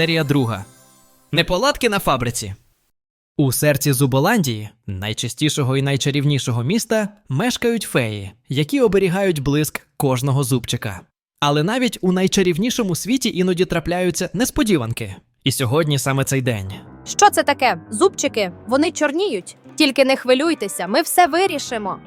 серія друга. Неполадки на фабриці. У серці Зуболандії, найчистішого і найчарівнішого міста, мешкають феї, які оберігають блиск кожного зубчика. Але навіть у найчарівнішому світі іноді трапляються несподіванки. І сьогодні саме цей день. Що це таке? Зубчики, вони чорніють. Тільки не хвилюйтеся, ми все вирішимо.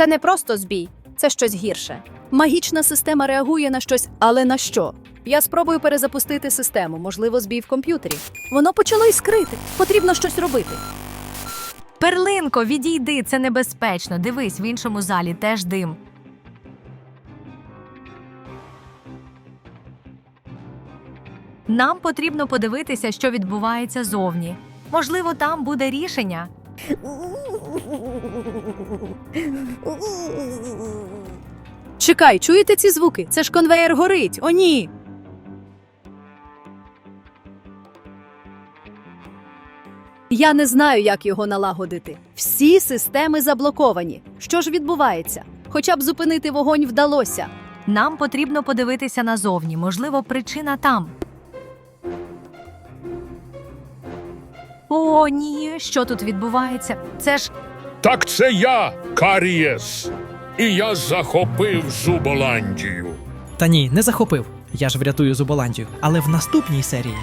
Це не просто збій, це щось гірше. Магічна система реагує на щось, але на що? Я спробую перезапустити систему, можливо, збій в комп'ютері. Воно почало іскрити. Потрібно щось робити. Перлинко, відійди, це небезпечно. Дивись, в іншому залі теж дим. Нам потрібно подивитися, що відбувається зовні. Можливо, там буде рішення. Чекай, чуєте ці звуки? Це ж конвеєр горить. О, ні. Я не знаю, як його налагодити. Всі системи заблоковані. Що ж відбувається? Хоча б зупинити вогонь вдалося. Нам потрібно подивитися назовні. Можливо, причина там. О, ні, що тут відбувається? Це ж Так це я, Карієс. І я захопив Зуболандію. Та ні, не захопив. Я ж врятую Зуболандію. Але в наступній серії